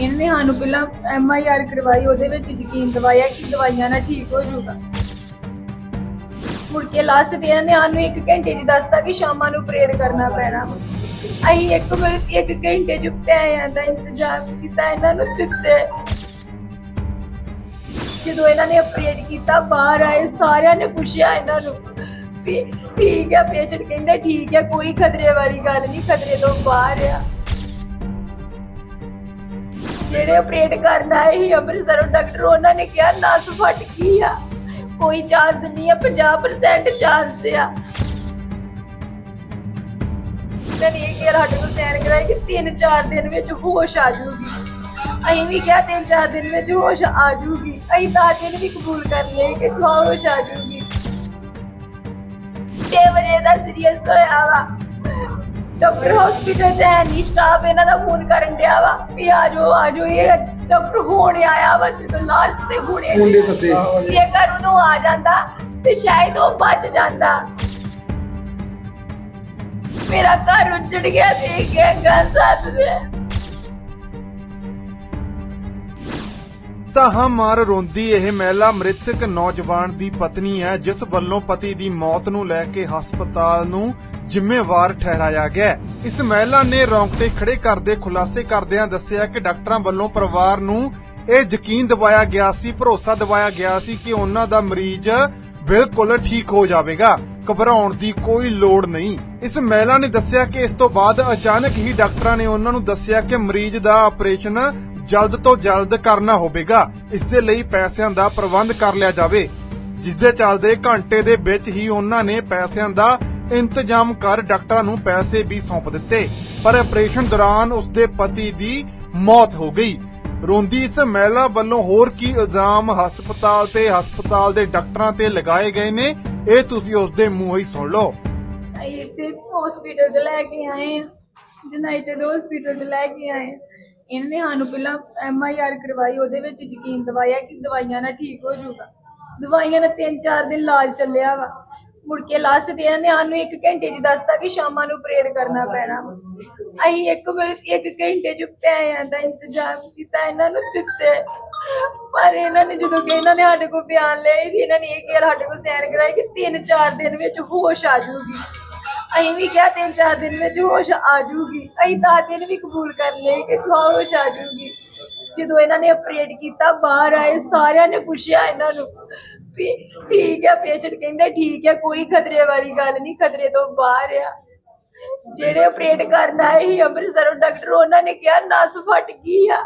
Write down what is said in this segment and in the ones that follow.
ਇਹਨਾਂ ਨੇ ਸਾਨੂੰ ਪਹਿਲਾਂ ਐਮ ਆਈ ਆਰ ਕਰਵਾਈ, ਉਹਦੇ ਵਿੱਚ ਯਕੀਨ ਦਵਾਇਆ ਕਿ ਦਵਾਈਆਂ ਨਾਲ ਠੀਕ ਹੋ ਜਾਊਗਾ। ਮੁੜ ਕੇ ਲਾਸਟ ਤੇ ਇਹਨਾਂ ਨੇ ਸਾਨੂੰ ਇੱਕ ਘੰਟੇ 'ਚ ਦੱਸਤਾ ਕਿ ਸ਼ਾਮਾਂ ਨੂੰ ਪ੍ਰੇਅਰ ਕਰਨਾ ਪੈਣਾ ਅਸੀਂ ਇੱਕ ਇੱਕ ਘੰਟੇ 'ਚ ਪੈਸਿਆਂ ਦਾ ਇੰਤਜ਼ਾਮ ਕੀਤਾ, ਇਹਨਾਂ ਨੂੰ ਦਿੱਤੇ। ਜਦੋਂ ਇਹਨਾਂ ਨੇ ਆਪਰੇਟ ਕੀਤਾ, ਬਾਹਰ ਆਏ, ਸਾਰਿਆਂ ਨੇ ਪੁੱਛਿਆ ਇਹਨਾਂ ਨੂੰ ਠੀਕ ਹੈ ਪੇਸ਼ੈਂਟ ਕਹਿੰਦੇ ਠੀਕ ਹੈ ਕੋਈ ਖਤਰੇ ਵਾਲੀ ਗੱਲ ਨਹੀਂ, ਖਤਰੇ ਤੋਂ ਬਾਹਰ ਆ। ਜਿਹੜੇ ਆਪਰੇਟ ਕਰਨ ਆਏ ਸੀ ਅੰਮ੍ਰਿਤਸਰੋਂ, ਡਾਕਟਰ ਉਹਨਾਂ ਨੇ ਕਿਹਾ, ਨਸ ਫਟ ਗਈ ਆ। ਕੋਈ ਚਾਂਸ ਨਹੀਂ ਆ 50% ਚਾਂਸ ਆ। ਤੇ ਇਹ ਕਿ ਸਾਡੇ ਕੋਲ ਸੈਨ ਕਰਾਇਆ ਕਿ 3-4 ਦਿਨ ਵਿੱਚ ਹੋਸ਼ ਆ ਜਾਊਗੀ। ਅਸੀਂ ਵੀ ਕਿਹਾ 3-4 ਦਿਨ ਵਿੱਚ ਹੋਸ਼ ਆ ਜਾਊਗੀ। ਅਸੀਂ ਤਾਂ ਦਿਨ ਵੀ ਕਬੂਲ ਕਰ ਲਏ ਕਿ ਹੋਸ਼ ਆ ਜਾਊਗੀ। 6 ਵਜੇ ਦਾ ਸੀਰੀਅਸ ਹੋਇਆ ਵਾ। ਡਾਕਟਰ ਹਸਪੀਟਲ ਚ ਹੈ ਨਹੀਂ ਸਟਾਫ ਇਹਨਾਂ ਦਾ ਫੋਨ ਕਰਨ ਡਿਆ ਵਾ ਵੀ ਆ ਜਾਓ ਆ ਜਾਓ ਇਹ ਡਾਕਟਰ ਹੋਣ ਆਇਆ ਵਾ ਜਦੋਂ ਲਾਸਟ ਤੇ ਹੁਣੇ ਮੁੰਡੇ ਸੱਦੇ ਜੇਕਰ ਉਦੋਂ ਆ ਜਾਂਦਾ ਤੇ ਸ਼ਾਇਦ ਉਹ ਬਚ ਜਾਂਦਾ। ਮੇਰਾ ਘਰ ਉੱਜੜ ਗਿਆ ਦੇਖ ਕੇ ਗੱਲ ਸਾਥ ਦੇ। ਤਾਹਾਂ ਮਾਰ ਰੋਂਦੀ ਇਹ ਮਹਿਲਾ ਮ੍ਰਿਤਕ ਨੌਜਵਾਨ ਦੀ ਪਤਨੀ ਹੈ ਜਿਸ ਵੱਲੋਂ ਪਤੀ ਦੀ ਮੌਤ ਨੂੰ ਲੈ ਕੇ ਹਸਪਤਾਲ ਨੂੰ ਜ਼ਿੰਮੇਵਾਰ ਠਹਿਰਾਇਆ ਗਿਆ ਹੈ। ਇਸ ਮਹਿਲਾ ਨੇ ਰੌਂਗਟੇ ਖੜੇ ਕਰਦੇ, ਖੁਲਾਸੇ ਕਰਦਿਆਂ ਦੱਸਿਆ ਕਿ ਡਾਕਟਰਾਂ ਵੱਲੋਂ ਪਰਿਵਾਰ ਨੂੰ ਇਹ ਯਕੀਨ ਦਿਵਾਇਆ ਗਿਆ ਸੀ, ਭਰੋਸਾ ਦਿਵਾਇਆ ਗਿਆ ਸੀ ਕਿ ਉਹਨਾਂ ਦਾ ਮਰੀਜ਼ ਬਿਲਕੁਲ ਠੀਕ ਹੋ ਜਾਵੇਗਾ। ਘਬਰਾਉਣ ਦੀ ਕੋਈ ਲੋੜ ਨਹੀਂ। ਇਸ ਮਹਿਲਾ ਨੇ ਦੱਸਿਆ ਕਿ ਇਸ ਤੋਂ ਬਾਅਦ ਅਚਾਨਕ ਹੀ ਡਾਕਟਰਾਂ ਨੇ ਉਹਨਾਂ ਨੂੰ ਦੱਸਿਆ ਕਿ ਮਰੀਜ਼ ਦਾ ਆਪਰੇਸ਼ਨ ਜਲਦ ਤੋਂ ਜਲਦ ਕਰਨਾ ਹੋਵੇਗਾ। ਇਸ ਦੇ ਲਈ ਪੈਸਿਆਂ ਦਾ ਪ੍ਰਬੰਧ ਕਰ ਲਿਆ ਜਾਵੇ। ਜਿਸ ਦੇ ਚੱਲਦੇ ਘੰਟੇ ਦੇ ਵਿੱਚ ਹੀ ਉਹਨਾਂ ਨੇ ਪੈਸਿਆਂ ਦਾ ਇੰਤਜ਼ਾਮ ਕਰ ਡਾਕਟਰਾਂ ਨੂੰ ਪੈਸੇ ਵੀ ਸੌਂਪ ਦਿੱਤੇ। ਪਰ ਆਪਰੇਸ਼ਨ ਦੌਰਾਨ ਉਸਦੇ ਪਤੀ ਦੀ ਮੌਤ ਹੋ ਗਈ। ਰੋਂਦੀ ਇਸ ਮਹਿਲਾ ਵੱਲੋਂ ਹੋਰ ਕੀ ਇਲਜ਼ਾਮ ਹਸਪਤਾਲ ਤੇ ਹਸਪਤਾਲ ਦੇ ਡਾਕਟਰਾਂ ਤੇ ਲਗਾਏ ਗਏ ਨੇ, ਇਹ ਤੁਸੀਂ ਉਸਦੇ ਮੂੰਹੋਂ ਹੀ ਸੁਣ ਲਓ। ਇੱਥੇ ਹਸਪੀਟਲ ਚ ਲੈ ਕੇ ਆਏ ਯੂਨਾਈਟਿਡ ਹਸਪੀਟਲ ਚ ਲੈ ਕੇ ਆਏ ਇਹਨਾਂ ਨੇ ਸਾਨੂੰ ਪਹਿਲਾਂ ਐਮ ਆਈ ਆਰ ਕਰਵਾਈ, ਉਹਦੇ ਵਿੱਚ ਯਕੀਨ ਦਵਾਇਆ ਕਿ ਦਵਾਈਆਂ ਨਾਲ ਠੀਕ ਹੋ ਜਾਊਗਾ। ਦਵਾਈਆਂ ਨਾਲ 3-4 ਦਿਨ ਇਲਾਜ ਚੱਲਿਆ ਵਾ। ਮੁੜ ਕੇ ਲਾਸਟ ਤੇ ਇਹਨਾਂ ਨੇ ਸਾਨੂੰ ਇੱਕ ਘੰਟੇ 'ਚ ਦੱਸਤਾ ਕਿ ਸ਼ਾਮਾਂ ਨੂੰ ਪ੍ਰੇਅਰ ਕਰਨਾ ਪੈਣਾ। ਅਸੀਂ ਇੱਕ ਇੱਕ ਘੰਟੇ 'ਚ ਪੈਸਿਆਂ ਦਾ ਇੰਤਜ਼ਾਮ ਕੀਤਾ, ਇਹਨਾਂ ਨੂੰ ਦਿੱਤੇ। ਪਰ ਇਹਨਾਂ ਨੇ ਜਦੋਂ ਕਿ ਇਹਨਾਂ ਨੇ ਸਾਡੇ ਕੋਲ ਬਿਆਨ ਲਏ ਵੀ ਇਹਨਾਂ ਨੇ ਇਹ ਕਿਹਾ ਸਾਡੇ ਕੋਲ ਸਾਈਨ ਕਰਾਏ ਕਿ 3-4 ਦਿਨ ਵਿੱਚ ਹੋਸ਼ ਆ ਜਾਊਗੀ। ਅਸੀਂ ਵੀ ਕਿਹਾ ਤਿੰਨ ਚਾਰ ਦਿਨ ਵਿੱਚ ਹੋਸ਼ ਆ ਜਾਊਗੀ। ਅਸੀਂ ਤਾਂ ਦਿਨ ਵੀ ਕਬੂਲ ਕਰ ਲਏ ਕਿ ਹੋਸ਼ ਆ ਜਾਊਗੀ। ਜਦੋਂ ਇਹਨਾਂ ਨੇ ਆਪਰੇਟ ਕੀਤਾ, ਬਾਹਰ ਆਏ, ਸਾਰਿਆਂ ਨੇ ਪੁੱਛਿਆ ਇਹਨਾਂ ਨੂੰ। ਠੀਕ ਹੈ ਪੇਸ਼ੈਂਟ ਕਹਿੰਦੇ ਠੀਕ ਹੈ ਕੋਈ ਖਤਰੇ ਵਾਲੀ ਗੱਲ ਨਹੀਂ ਖਤਰੇ ਤੋਂ ਬਾਹਰ ਆ। ਜਿਹੜੇ ਆਪਰੇਟ ਕਰਨ ਆਏ ਸੀ ਅੰਮ੍ਰਿਤਸਰੋਂ ਡਾਕਟਰ ਉਹਨਾਂ ਨੇ ਕਿਹਾ ਨਸ ਫਟ ਗਈ ਆ।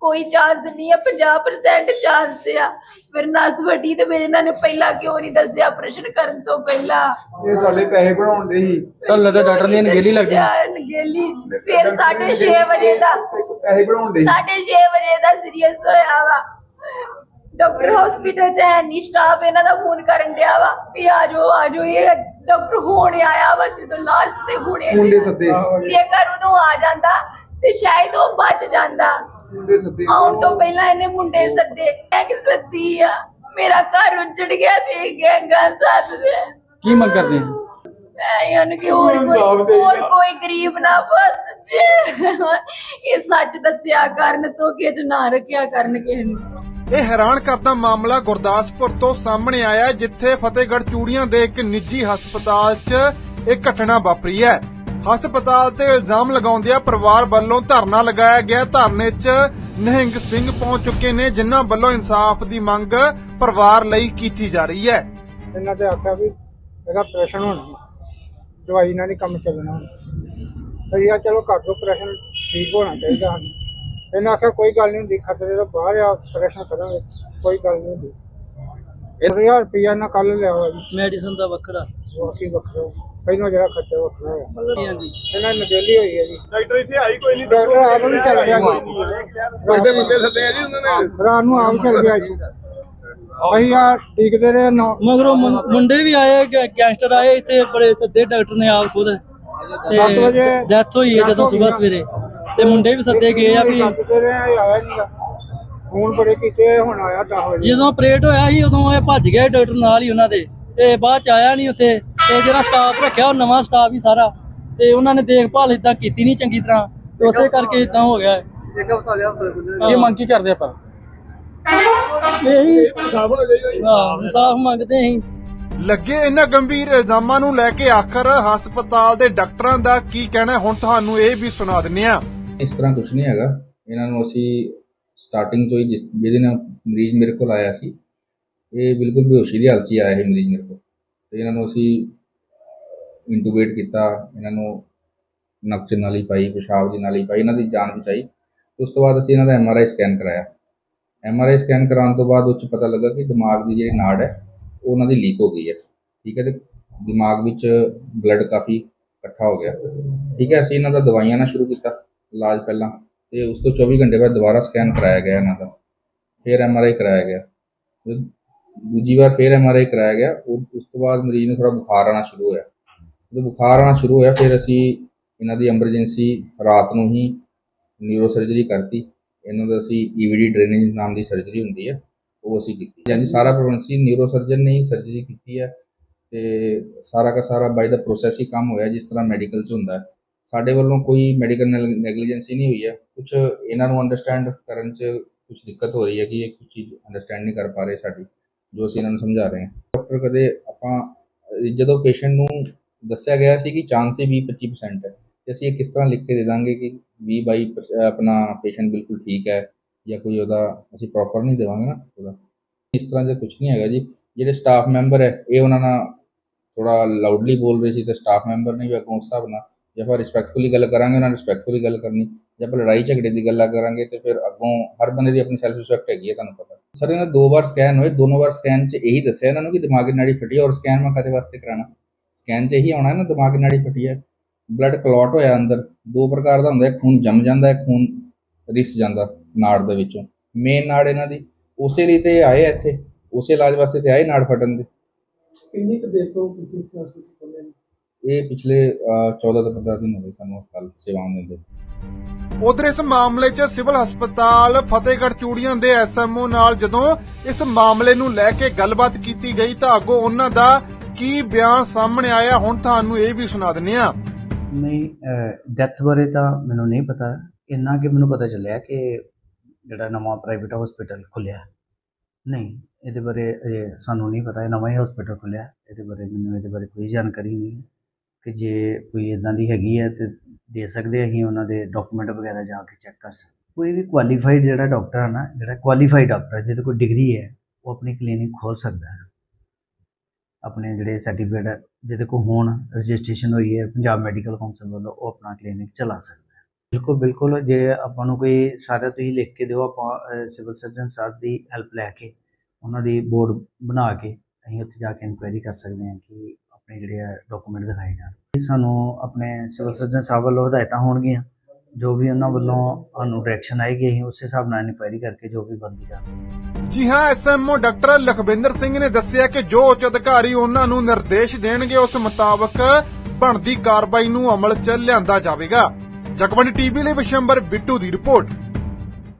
ਕੋਈ ਚਾਂਸ ਨਹੀਂ ਆ 50% ਚਾਂਸ ਆ। ਫਿਰ ਨਸ ਫਟੀ ਤੇ ਮੇਰੇ ਇਹਨਾਂ ਨੇ ਪਹਿਲਾਂ ਕਿਉਂ ਨਹੀਂ ਦੱਸਿਆ ਆਪਰੇਸ਼ਨ ਕਰਨ ਤੋਂ ਪਹਿਲਾਂ? ਇਹ ਸਾਡੇ ਪੈਸੇ ਬਣਾਉਣ ਦੇ ਹੀ ਤੁਹਾਨੂੰ ਲੱਗਦਾ ਡਾਕਟਰ ਦੀ ਅਣਗਹਿਲੀ ਯਾਰ ਅਣਗਹਿਲੀ ਫਿਰ 6:30 ਵਜੇ ਦਾ ਪੈਸੇ ਬਣਾਉਣ ਦੇ ਹੀ 6:30 ਵਜੇ ਦਾ ਸੀਰੀਅਸ ਹੋਇਆ ਵਾ। ਡਾਕਟਰ ਹਸਪੀਟਲ ਚ ਹੈ ਨਹੀਂ ਸਟਾਫ ਇਹਨਾਂ ਦਾ ਫੋਨ ਕਰਨ ਡਿਆ ਵਾ ਵੀ ਆ ਜਾਓ ਆ ਜਾਓ ਇਹ ਡਾਕਟਰ ਹੋਣ ਆਇਆ ਵਾ ਜਦੋਂ ਲਾਸਟ ਤੇ ਹੁਣੇ ਮੁੰਡੇ ਸੱਦੇ। ਜੇਕਰ ਉਦੋਂ ਆ ਜਾਂਦਾ ਤੇ ਸ਼ਾਇਦ ਉਹ ਬਚ ਜਾਂਦਾ। ਮੁੰਡੇ ਸੱਦੇ। ਆਉਣ ਤੋਂ ਪਹਿਲਾਂ ਇਹਨੇ ਮੁੰਡੇ ਸੱਦੇ। ਮੈਂ ਕਿ ਸੱਦੀ ਆ ਮੇਰਾ ਘਰ ਉੱਜੜ ਗਿਆ ਦੇਖ ਗਿਆ ਗੱਲ ਸਾਥ ਦੇ ਕੀ ਮੰਗ ਕਰਦੇ ਹੋ? ਮੈਂ ਕਿ ਹੋਰ ਕੋਈ ਚਾਹੀਦਾ। ਹੋਰ ਕੋਈ ਗਰੀਬ ਨਾ ਬਸ ਜੇ। ਇਹ ਸੱਚ ਦੱਸਿਆ ਕਰਨ ਤੋਂ ਕਿ ਨਾ ਰੱਖਿਆ ਕਰਨ ਕਿਸੇ ਨੂੰ। ਇਹ ਹੈਰਾਨ ਕਰਦਾ ਮਾਮਲਾ ਗੁਰਦਾਸਪੁਰ ਤੋਂ ਸਾਹਮਣੇ ਆਇਆ ਜਿੱਥੇ ਫਤਿਹਗੜ੍ਹ ਚੂੜੀਆਂ ਦੇ ਇੱਕ ਨਿੱਜੀ ਹਸਪਤਾਲ 'ਚ ਇਹ ਘਟਨਾ ਵਾਪਰੀ ਹੈ। ਹਸਪਤਾਲ ਤੇ ਇਲਜ਼ਾਮ ਲਗਾਉਂਦਿਆਂ ਪਰਿਵਾਰ ਵੱਲੋਂ ਧਰਨਾ ਲਗਾਇਆ ਗਿਆ। ਧਰਨੇ 'ਚ ਨਿਹੰਗ ਸਿੰਘ ਪਹੁੰਚ ਚੁੱਕੇ ਨੇ, ਜਿਨ੍ਹਾਂ ਵੱਲੋਂ ਇਨਸਾਫ ਦੀ ਮੰਗ ਪਰਿਵਾਰ ਲਈ ਕੀਤੀ ਜਾ ਰਹੀ ਹੈ। ਇਹਨਾਂ ਤੇ ਆਖਿਆ ਵੀ ਇਹਦਾ ਪ੍ਰੈਸ਼ਨ ਹੋਣਾ ਦਵਾਈ ਨਾਲ ਨਹੀਂ ਕੰਮ ਚੱਲਣਾ। ਅਸੀਂ ਚਲੋ ਘੱਟ ਤੋਂ ਪ੍ਰੈਸ਼ਨ ਠੀਕ ਹੋਣਾ ਚਾਹੀਦਾ ਇਹਨਾਂ ਆਖਿਆ ਕੋਈ ਗੱਲ ਨਹੀਂ ਹੁੰਦੀ ਖਤਰੇ ਤੋਂ ਬਾਹਰ ਆ ਪ੍ਰੈਸ਼ਨ ਕਰਾਂਗੇ। ਕੋਈ ਗੱਲ ਨਹੀਂ ਹੁੰਦੀ। 1000 ਰੁਪਇਆ ਨਾ ਕੱਲ ਲਿਆ ਵਾ ਜੀ। ਮੈਡੀਸਨ ਦਾ ਵੱਖਰਾ। ਬਾਕੀ ਵੱਖਰਾ। ਪਹਿਲਾਂ ਜਿਹੜਾ ਖਰਚਾ ਵੱਖਰਾ ਹੋਇਆ। ਹਾਂਜੀ। ਇਹਨਾਂ ਨਗੇਲੀ ਹੋਈ ਹੈ ਜੀ। ਡਾਕਟਰ ਇੱਥੇ ਆਈ ਕੋਈ ਨਹੀਂ? ਡਾਕਟਰ ਆਪ ਵੀ ਚੱਲ ਗਿਆ। ਵੱਡੇ ਮੁੰਡੇ ਸੱਦੇ ਆ ਜੀ ਉਹਨਾਂ ਨੇ। ਰਾਤ ਨੂੰ ਆਪ ਚੱਲ ਗਿਆ ਜੀ। ਅਸੀਂ ਆ ਟਿਕਦੇ ਰਹੇ ਨੌ। ਮਗਰੋਂ ਮੁੰਡੇ ਵੀ ਆਏ ਗੈਂਗਸਟਰ ਆਏ ਇੱਥੇ ਬੜੇ ਸੱਦੇ ਡਾਕਟਰ ਨੇ ਆਪ ਖੁਦ। ਸੱਤ ਵਜੇ ਡੈਥ ਹੋਈ ਹੈ ਜਦੋਂ ਸਵੇਰ ਸਵੇਰੇ। ਤੇ ਮੁੰਡੇ ਵੀ ਸੱਦੇ ਗਏ ਆ ਵੀ ਸੱਦਦੇ ਰਹੇ ਆਇਆ ਨਹੀਂ ਹੁਣ ਬੜੇ ਕੀਤੇ ਹੁਣ ਆਇਆ 10 ਵਜੇ। ਜਦੋਂ ਆਪਰੇਟ ਹੋਇਆ ਸੀ ਉਦੋਂ ਇਹ ਭੱਜ ਗਿਆ ਡਾਕਟਰ ਨਾਲ ਹੀ ਉਹਨਾਂ ਦੇ। ਤੇ ਬਾਅਦ ਚ ਆਇਆ ਨਹੀਂ ਉੱਥੇ। ਤੇ ਜਿਹੜਾ ਸਟਾਫ ਰੱਖਿਆ ਉਹ ਨਵਾਂ ਸਟਾਫ ਹੀ ਸਾਰਾ। ਤੇ ਉਹਨਾਂ ਨੇ ਦੇਖਭਾਲ ਇਦਾਂ ਕੀਤੀ ਨਹੀਂ ਚੰਗੀ ਤਰ੍ਹਾਂ। ਤੇ ਉਸੇ ਕਰਕੇ ਇਦਾਂ ਹੋ ਗਿਆ। ਹੈ। ਕੀ ਮੰਗ ਕੀ ਕਰਦੇ ਆਪਾਂ? ਇਹੀ ਇਨਸਾਫ ਮੰਗਦੇ ਅਸੀਂ। ਲੱਗੇ ਇਹਨਾਂ ਗੰਭੀਰ ਇਲਜ਼ਾਮਾਂ ਨੂੰ ਲੈ ਕੇ ਆਖਰ ਹਸਪਤਾਲ ਦੇ ਡਾਕਟਰਾਂ ਦਾ ਕੀ ਕਹਿਣਾ? ਹੁਣ ਤੁਹਾਨੂੰ ਇਹ ਵੀ ਸੁਣਾ ਦਿੰਨੇ ਆ ਇਸ ਤਰ੍ਹਾਂ ਕੁਝ ਨਹੀਂ ਹੈਗਾ। ਇਹਨਾਂ ਨੂੰ ਅਸੀਂ ਸਟਾਰਟਿੰਗ ਤੋਂ ਹੀ ਜਿਸ, ਜਿਹਦੇ ਨਾਲ ਮਰੀਜ਼ ਮੇਰੇ ਕੋਲ ਆਇਆ ਸੀ, ਇਹ ਬਿਲਕੁਲ ਬੇਹੋਸ਼ੀ ਦੀ ਹਾਲਤ 'ਚ ਹੀ ਆਇਆ ਸੀ ਮਰੀਜ਼ ਮੇਰੇ ਕੋਲ। ਤੇ ਇਹਨਾਂ ਨੂੰ ਅਸੀਂ ਇੰਟੂਬੇਟ ਕੀਤਾ, ਇਹਨਾਂ ਨੂੰ ਨੱਕ 'ਚ ਨਾਲੀ ਪਾਈ, ਪਿਸ਼ਾਬ ਦੀ ਨਾਲੀ ਪਾਈ, ਇਹਨਾਂ ਦੀ ਜਾਨ ਬਚਾਈ। ਉਸ ਤੋਂ ਬਾਅਦ ਅਸੀਂ ਇਹਨਾਂ ਦਾ ਐੱਮ ਆਰ ਆਈ ਸਕੈਨ ਕਰਾਇਆ। ਆਈ ਸਕੈਨ ਕਰਾਉਣ ਤੋਂ ਬਾਅਦ ਉਹ 'ਚ ਪਤਾ ਲੱਗਾ ਕਿ ਦਿਮਾਗ ਦੀ ਜਿਹੜੀ ਨਾੜ ਹੈ, ਉਹ ਉਹਨਾਂ ਦੀ ਲੀਕ ਹੋ ਗਈ ਹੈ। ਠੀਕ ਹੈ ਤੇ ਦਿਮਾਗ ਵਿੱਚ ਬਲੱਡ ਕਾਫੀ ਇਕੱਠਾ ਹੋ ਗਿਆ। ਠੀਕ ਹੈ, ਅਸੀਂ ਇਹਨਾਂ ਦਾ ਦਵਾਈਆਂ ਨਾਲ ਸ਼ੁਰੂ ਕੀਤਾ। ਇਲਾਜ ਪਹਿਲਾਂ ਤੇ ਉਸ ਤੋਂ 24 ਘੰਟੇ ਬਾਅਦ ਦੁਬਾਰਾ ਸਕੈਨ ਕਰਾਇਆ ਗਿਆ ਇਹਨਾਂ ਦਾ। ਫਿਰ ਐਮਆਰਆਈ ਕਰਾਇਆ ਗਿਆ। ਦੂਜੀ ਵਾਰ ਫਿਰ ਐਮਆਰਆਈ ਕਰਾਇਆ ਗਿਆ, ਉਹ ਉਸ ਤੋਂ ਬਾਅਦ ਮਰੀਜ਼ ਨੂੰ ਥੋੜਾ ਬੁਖਾਰ ਆਉਣਾ ਸ਼ੁਰੂ ਹੋਇਆ। ਜਦੋਂ ਬੁਖਾਰ ਆਉਣਾ ਸ਼ੁਰੂ ਹੋਇਆ, ਫਿਰ ਅਸੀਂ ਇਹਨਾਂ ਦੀ ਐਮਰਜੈਂਸੀ ਰਾਤ ਨੂੰ ਹੀ ਨਿਊਰੋ ਸਰਜਰੀ ਕਰਤੀ। ਇਹਨਾਂ ਦਾ ਅਸੀਂ ਈਵੀਡੀ ਡਰੇਨੇਜ ਨਾਮ ਦੀ ਸਰਜਰੀ ਹੁੰਦੀ ਹੈ, ਉਹ ਅਸੀਂ ਕੀਤੀ। ਯਾਨੀ ਸਾਰਾ ਪ੍ਰੋਬਲਮ ਨਿਊਰੋ ਸਰਜਨ ਨੇ ਹੀ ਸਰਜਰੀ ਕੀਤੀ ਹੈ ਤੇ ਸਾਰਾ ਦਾ ਸਾਰਾ ਬਾਈ ਦਾ ਪ੍ਰੋਸੈਸ ਹੀ ਕੰਮ ਹੋਇਆ, ਜਿਸ ਤਰ੍ਹਾਂ ਮੈਡੀਕਲ 'ਚ ਹੁੰਦਾ ਹੈ। ਸਾਡੇ ਵੱਲੋਂ ਕੋਈ ਮੈਡੀਕਲ ਨੈਗਲੀਜੈਂਸੀ ਨਹੀਂ ਹੋਈ ਹੈ। ਕੁਝ ਇਹਨਾਂ ਨੂੰ ਅੰਡਰਸਟੈਂਡ ਕਰਨ 'ਚ ਕੁਝ ਦਿੱਕਤ ਹੋ ਰਹੀ ਹੈ ਕਿ ਇਹ ਕੁਝ ਚੀਜ਼ ਅੰਡਰਸਟੈਂਡ ਨਹੀਂ ਕਰ ਪਾ ਰਹੇ ਸਾਡੀ, ਜੋ ਅਸੀਂ ਇਹਨਾਂ ਨੂੰ ਸਮਝਾ ਰਹੇ ਹਾਂ। ਡਾਕਟਰ ਕਦੇ ਆਪਾਂ, ਜਦੋਂ ਪੇਸ਼ੈਂਟ ਨੂੰ ਦੱਸਿਆ ਗਿਆ ਸੀ ਕਿ ਚਾਂਸ ਹੀ 20-25% ਹੈ, ਤੇ ਅਸੀਂ ਇਹ ਕਿਸ ਤਰ੍ਹਾਂ ਲਿਖ ਕੇ ਦੇ ਦਾਂਗੇ ਕਿ 20-22 ਆਪਣਾ ਪੇਸ਼ੈਂਟ ਬਿਲਕੁਲ ਠੀਕ ਹੈ ਜਾਂ ਕੋਈ ਉਹਦਾ ਅਸੀਂ ਪ੍ਰੋਪਰ ਨਹੀਂ ਦੇਵਾਂਗੇ ਨਾ ਉਹਦਾ। ਇਸ ਤਰ੍ਹਾਂ ਦਾ ਕੁਝ ਨਹੀਂ ਹੈਗਾ ਜੀ। ਜਿਹੜੇ ਸਟਾਫ ਮੈਂਬਰ ਹੈ, ਇਹ ਉਹਨਾਂ ਨਾਲ ਥੋੜਾ ਲਾਊਡਲੀ ਬੋਲ ਰਹੇ ਸੀ ਤੇ ਸਟਾਫ ਮੈਂਬਰ ਨੇ ਵੀ ਅੱਗੋਂ ਉਸ ਹਿਸਾਬ ਨਾਲ ਜੇ ਆਪਾਂ ਰਿਸਪੈਕਟਫੁਲੀ ਗੱਲ ਕਰਾਂਗੇ ਉਹਨਾਂ ਰਿਸਪੈਕਟਫੁਲੀ ਗੱਲ ਕਰਨੀ, ਜੇ ਆਪਾਂ ਲੜਾਈ ਝਗੜੇ ਦੀ ਗੱਲਾਂ ਕਰਾਂਗੇ ਤੇ ਫਿਰ ਅੱਗੋਂ ਹਰ ਬੰਦੇ ਦੀ ਆਪਣੀ ਸੈਲਫ ਰਿਸਪੈਕਟ ਹੈਗੀ ਹੈ ਤੁਹਾਨੂੰ ਪਤਾ। ਸਰ ਇਹਨਾਂ ਦੋ ਵਾਰ ਸਕੈਨ ਹੋਏ, ਦੋਨੋਂ ਵਾਰ ਸਕੈਨ 'ਚ ਇਹੀ ਦੱਸਿਆ ਇਹਨਾਂ ਨੂੰ ਕਿ ਦਿਮਾਗੀ ਨਾੜੀ ਫਟੀ ਹੈ ਔਰ ਸਕੈਨ ਮੈਂ ਕਦੇ ਵਾਸਤੇ ਕਰਾਣਾ। ਸਕੈਨ 'ਚ ਇਹੀ ਆਉਣਾ ਨਾ, ਦਿਮਾਗੀ ਨਾੜੀ ਫਟੀ ਹੈ ਬਲੱਡ ਕਲੌਟ ਹੋਇਆ ਅੰਦਰ, ਦੋ ਪ੍ਰਕਾਰ ਦਾ ਹੁੰਦਾ ਹੈ ਖੂਨ ਜੰਮ ਜਾਂਦਾ ਹੈ ਖੂਨ ਰਿਸ ਜਾਂਦਾ ਨਾੜ ਦੇ ਵਿੱਚੋਂ। ਮੇਨ ਨਾੜ ਇਹਨਾਂ ਦੀ। ਉਸੇ ਲਈ ਤੇ ਆਏ ਇੱਥੇ, ਉਸੇ ਇਲਾਜ ਵਾਸਤੇ ਤੇ ਆਏ ਨਾੜ ਫਟਣ ਦੇ। ਕਿੰਨੀ ਕੁ ਦੇਰ ਤੋਂ ਤੁਸੀਂ ਇਸ ਹਸਪਤਾਲ ਇਹ ਪਿਛਲੇ ਅਹ, 14 ਤੋਂ 15 ਦਿਨ ਹੋ ਗਏ ਸਾਨੂੰ ਹਸਪਤਾਲ ਸੇਵਾਵਾਂ ਦਿੰਦੇ ਉਧਰ ਇਸ ਮਾਮਲੇ 'ਚ ਸਿਵਲ ਹਸਪਤਾਲ ਫਤਿਹਗੜ੍ਹ ਚੂੜੀਆਂ ਦੇ ਐਸਐਮਓ ਨਾਲ ਜਦੋਂ ਇਸ ਮਾਮਲੇ ਨੂੰ ਲੈ ਕੇ ਗੱਲਬਾਤ ਕੀਤੀ ਗਈ ਤਾਂ ਅੱਗੋਂ ਉਹਨਾਂ ਦਾ ਕੀ ਬਿਆਨ ਸਾਹਮਣੇ ਆਇਆ ਹੁਣ ਤੁਹਾਨੂੰ ਇਹ ਵੀ ਸੁਣਾ ਦਿੰਨੇ ਆ ਨਹੀਂ ਡੈਥ ਬਾਰੇ ਤਾਂ ਮੈਨੂੰ ਨਹੀਂ ਪਤਾ। ਇੰਨਾ ਕਿ ਮੈਨੂੰ ਪਤਾ ਚੱਲਿਆ ਕਿ ਜਿਹੜਾ ਨਵਾਂ ਪ੍ਰਾਈਵੇਟ ਹਸਪੀਟਲ ਖੁੱਲਿਆ ਨਹੀਂ ਇਹਦੇ ਬਾਰੇ ਸਾਨੂੰ ਨਹੀਂ ਪਤਾ। ਇਹ ਨਵਾਂ ਹੀ ਹਸਪੀਟਲ ਖੁੱਲਿਆ ਇਹਦੇ ਬਾਰੇ ਮੈਨੂੰ ਇਹਦੇ ਬਾਰੇ ਕੋਈ ਜਾਣਕਾਰੀ ਨਹੀਂ ਹੈ। ਕਿ ਜੇ ਕੋਈ ਇਦਾਂ ਦੀ ਹੈਗੀ ਹੈ ਤੇ ਦੇ ਸਕਦੇ ਅਸੀਂ ਉਹਨਾਂ ਦੇ ਡਾਕੂਮੈਂਟ ਵਗੈਰਾ ਜਾ ਕੇ ਚੈੱਕ ਕਰ ਸਕਦੇ। ਕੋਈ ਵੀ ਕੁਆਲੀਫਾਈਡ ਜਿਹੜਾ ਡਾਕਟਰ ਹੈ ਨਾ, ਜਿਹੜਾ ਕੁਆਲੀਫਾਈਡ ਡਾਕਟਰ ਹੈ ਜਿਹਦੇ ਕੋਲ ਡਿਗਰੀ ਹੈ, ਉਹ ਆਪਣੀ ਕਲੀਨਿਕ ਖੋਲ ਸਕਦਾ ਹੈ। ਆਪਣੇ ਜਿਹੜੇ ਸਰਟੀਫਿਕੇਟ ਜਿਹਦੇ ਕੋਲ ਹੋਣ ਰਜਿਸਟ੍ਰੇਸ਼ਨ ਹੋਈ ਹੈ, ਪੰਜਾਬ ਮੈਡੀਕਲ ਕਾਉਂਸਲ ਵੱਲੋਂ, ਉਹ ਆਪਣਾ ਕਲੀਨਿਕ ਚਲਾ ਸਕਦਾ ਬਿਲਕੁਲ ਬਿਲਕੁਲ, ਜੇ ਆਪਾਂ ਨੂੰ ਕੋਈ ਸਾਰਾ ਤੁਸੀਂ ਲਿਖ ਕੇ ਦਿਓ, ਆਪਾਂ ਸਿਵਲ ਸਰਜਨ ਸਾਹਿਬ ਦੀ ਹੈਲਪ ਲੈ ਕੇ, ਉਹਨਾਂ ਦੀ ਬੋਰਡ ਬਣਾ ਕੇ, ਅਸੀਂ ਉੱਥੇ ਜਾ ਕੇ ਇਨਕੁਆਇਰੀ ਕਰ ਸਕਦੇ ਹਾਂ ਕਿ ਆਪਣੇ ਜਿਹੜੇ ਆ ਡਾਕੂਮੈਂਟ ਦਿਖਾਏ ਜਾਣ। ਇਹ ਸਾਨੂੰ ਆਪਣੇ ਸਿਵਲ ਸਰਜਨ ਸਾਹਿਬ ਵੱਲੋਂ ਹਦਾਇਤਾਂ ਹੋਣਗੀਆਂ, ਜੋ ਵੀ ਉਹਨਾਂ ਵੱਲੋਂ ਸਾਨੂੰ ਡਾਇਰੈਕਸ਼ਨ ਆਏਗੀ, ਅਸੀਂ ਉਸੇ ਹਿਸਾਬ ਨਾਲ ਇਨਕੁਆਇਰੀ ਕਰਕੇ ਜੋ ਵੀ ਬੰਦੀ ਕਰਾਂਗੇ ਜੀ ਹਾਂ ਐਸਐਮਓ ਡਾਕਟਰ ਲਖਵਿੰਦਰ ਸਿੰਘ ਨੇ ਦੱਸਿਆ ਕਿ ਜੋ ਉੱਚ ਅਧਿਕਾਰੀ ਉਹਨਾਂ ਨੂੰ ਨਿਰਦੇਸ਼ ਦੇਣਗੇ, ਉਸ ਮੁਤਾਬਕ ਬਣਦੀ ਕਾਰਵਾਈ ਨੂੰ ਅਮਲ 'ਚ ਲਿਆਂਦਾ ਜਾਵੇਗਾ। ਜਗਵੰਡ ਟੀਵੀ ਲਈ ਵਿਸ਼ੰਬਰ ਬਿੱਟੂ ਦੀ ਰਿਪੋਰਟ।